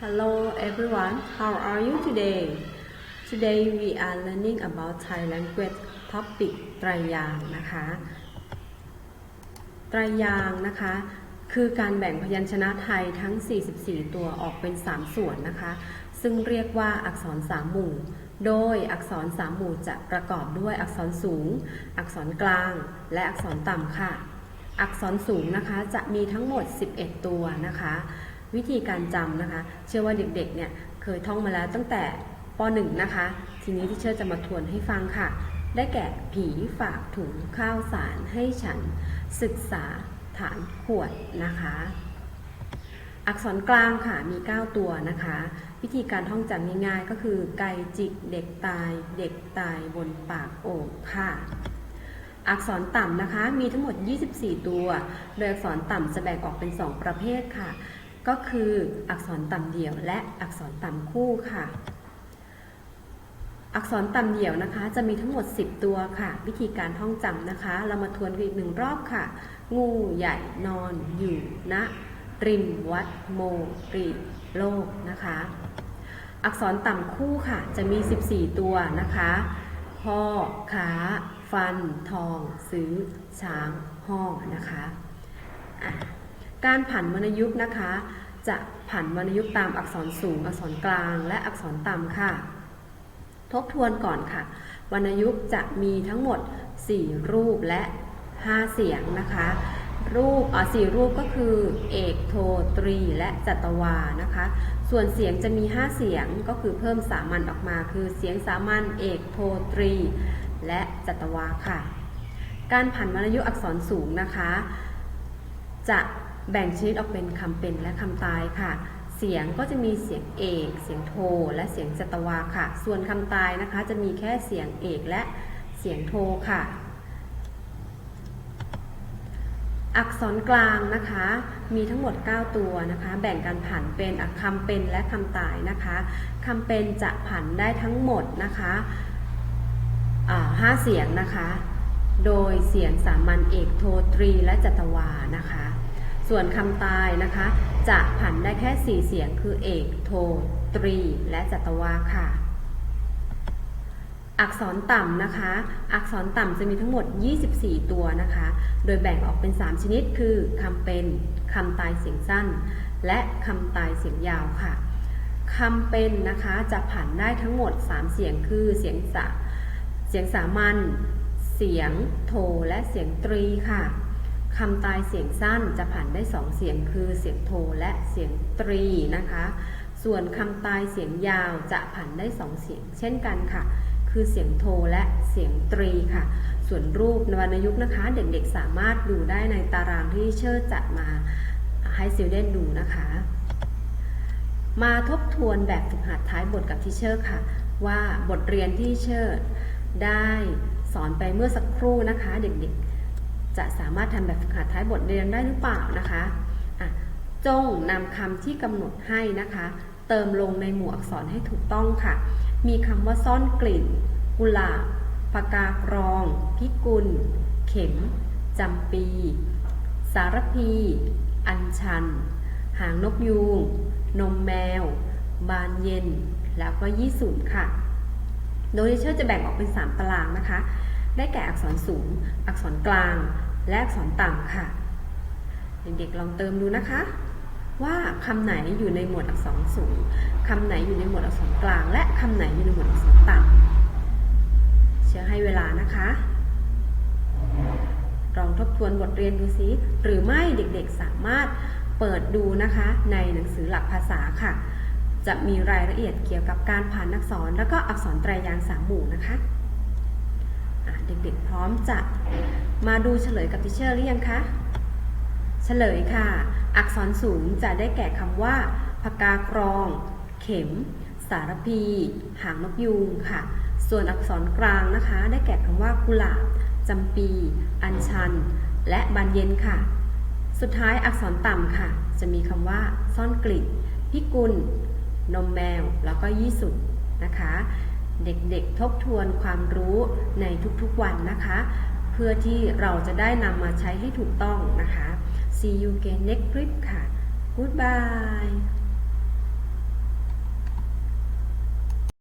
Hello everyone, how are you today? Today we are learning about Thai language topic ไตรยางนะคะ ไตรยางนะคะ คือการแบ่งพยัญชนะไทยทั้ง 44 ตัวออกเป็น 3 ส่วนนะคะ ซึ่งเรียกว่าอักษรสามหมู่ โดยอักษรสามหมู่จะประกอบด้วยอักษรสูง อักษรกลาง และอักษรต่ำค่ะ อักษรสูงนะคะจะมีทั้งหมด 11 ตัวนะคะ วิธีการจำนะคะ เชื่อว่าเด็กๆเนี่ยเคยท่องมาแล้วตั้งแต่ป .1 นะคะ ทีนี้ที่เชื่อจะมาทวนให้ฟังค่ะ ได้แก่ผีฝากถุงข้าวสารให้ฉันศึกษาฐานขวดนะคะ อักษรกลางค่ะมี 9 ตัวนะคะ วิธีการท่องจำง่ายๆก็คือ ไก่จิกเด็กตาย เด็กตายบนปากโอ่งค่ะอักษรต่ำนะคะมีทั้งหมด 24 ตัว โดยอักษรต่ำจะแบ่งออกเป็น 2 ประเภทค่ะ ก็คืออักษรต่ำเดี่ยวและอักษรต่ำคู่ค่ะ อักษรต่ำเดี่ยวนะคะ จะมีทั้งหมด 10 ตัวค่ะ วิธีการท่องจำนะคะ เรามาทวนกันอีกหนึ่งรอบค่ะ งูใหญ่นอนอยู่ณริมวัดโมริโลกนะคะ อักษรต่ำคู่ค่ะ จะมี 14 ตัวนะคะพ่อขาฟัน ทอง ซื้อ ช้างห่อนะคะอะ การผันวรรณยุกต์นะคะ จะผันวรรณยุกต์ตามอักษรสูง อักษรกลาง และอักษรต่ำค่ะ ทบทวนก่อนค่ะ วรรณยุกต์จะมีทั้งหมด 4 รูปและ 5 เสียงนะคะ รูปอ่าสี่รูปก็คือ เอกโทตรี และจัตวานะคะ ส่วนเสียงจะมี 5 เสียงก็คือเพิ่มสามัญออกมา คือเสียงสามัญเอกโทตรี และจัตวาค่ะ การผันวรรณยุกต์อักษรสูงนะคะ จะ แบ่งชนิดออกเป็นคำเป็นและคำตายค่ะ เสียงก็จะมีเสียงเอก เสียงโท และเสียงจัตวาค่ะ ส่วนคำตายนะคะ จะมีแค่เสียงเอกและเสียงโทค่ะ อักษรกลางนะคะ มีทั้งหมด 9 ตัวนะคะ แบ่งกันผันเป็นคำเป็นและคำตายนะคะคำเป็นจะผันได้ทั้งหมดนะคะห้าเสียงนะคะ โดยเสียงสามัญเอกโทตรีและจัตวานะคะ ส่วนคำตายนะคะ จะผันได้แค่ 4 เสียงคือเอกโท ตรี และจัตวาค่ะ อักษรต่ำนะคะ อักษรต่ำจะมีทั้งหมด 24 ตัวนะคะ โดยแบ่งออกเป็น 3 ชนิดคือคำเป็นคำตายเสียงสั้น และคำตายเสียงยาวค่ะคำเป็นนะคะจะผันได้ทั้งหมด 3 เสียงคือเสียงสะเสียงสามัญเสียงโทและเสียงตรีค่ะ คำตายเสียงสั้นจะผันได้2เสียงคือเสียงโทและเสียงตรีนะคะ ส่วนคำตายเสียงยาวจะผันได้2เสียง เช่นกันค่ะ คือเสียงโทและเสียงตรีค่ะ ส่วนรูปนวรรณยุกต์นะคะ เด็กๆสามารถดูได้ในตารางที่เชิดจัดมาให้ซิลเดนดูนะคะ มาทบทวนแบบฝึกหัดท้ายบทกับทิเชอร์ค่ะ ว่าบทเรียนที่เชิดได้สอนไปเมื่อสักครู่นะคะเด็กๆ จะสามารถทำแบบฝึกหัดท้ายบทเรียนได้หรือเปล่านะคะะจงนำคำที่กำหนดให้นะคะ เติมลงในหมวดอักษรให้ถูกต้องค่ะ มีคำว่าซ่อนกลิ่น กุหลาบปากากรอง พิกุล เข็มจำปี สารพี อัญชัน หางนกยูง นมแมว บานเย็น แล้วก็ยี่สุนค่ะ โดยเชอร์จะแบ่งออกเป็น 3 ตารางนะคะ ได้แก่อักษรสูง อักษรกลาง และอักษรต่ำค่ะ เด็กๆลองเติมดูนะคะ ว่าคำไหนอยู่ในหมวดอักษรสูงคำไหนอยู่ในหมวดอักษรกลาง และคำไหนอยู่ในหมวดอักษรต่ำเชื่อให้เวลานะคะลองทบทวนบทเรียนดูซิหรือไม่เด็กๆสามารถเปิดดูนะคะในหนังสือหลักภาษาค่ะ จะมีรายละเอียดเกี่ยวกับการผ่านอักษร แล้วก็อักษรไตรยางสามหมู่นะคะ เด็กๆพร้อมจะมาดูเฉลยกับทิเชอร์หรือยังคะ เฉลยค่ะ อักษรสูงจะได้แก่คำว่าพกากรอง เข็ม สารพี หางนกยูงค่ะ ส่วนอักษรกลางนะคะ ได้แก่คำว่ากุหลาบจำปี อัญชัน และบานเย็นค่ะ สุดท้ายอักษรต่ำค่ะ จะมีคำว่า ซ่อนกลิ่นพิกุล นมแมว แล้วก็ยี่สุดนะคะ เด็กๆทบทวนความรู้ในทุกๆวันนะคะ เพื่อที่เราจะได้นำมาใช้ให้ถูกต้องนะคะ See you again next clip ค่ะ Goodbye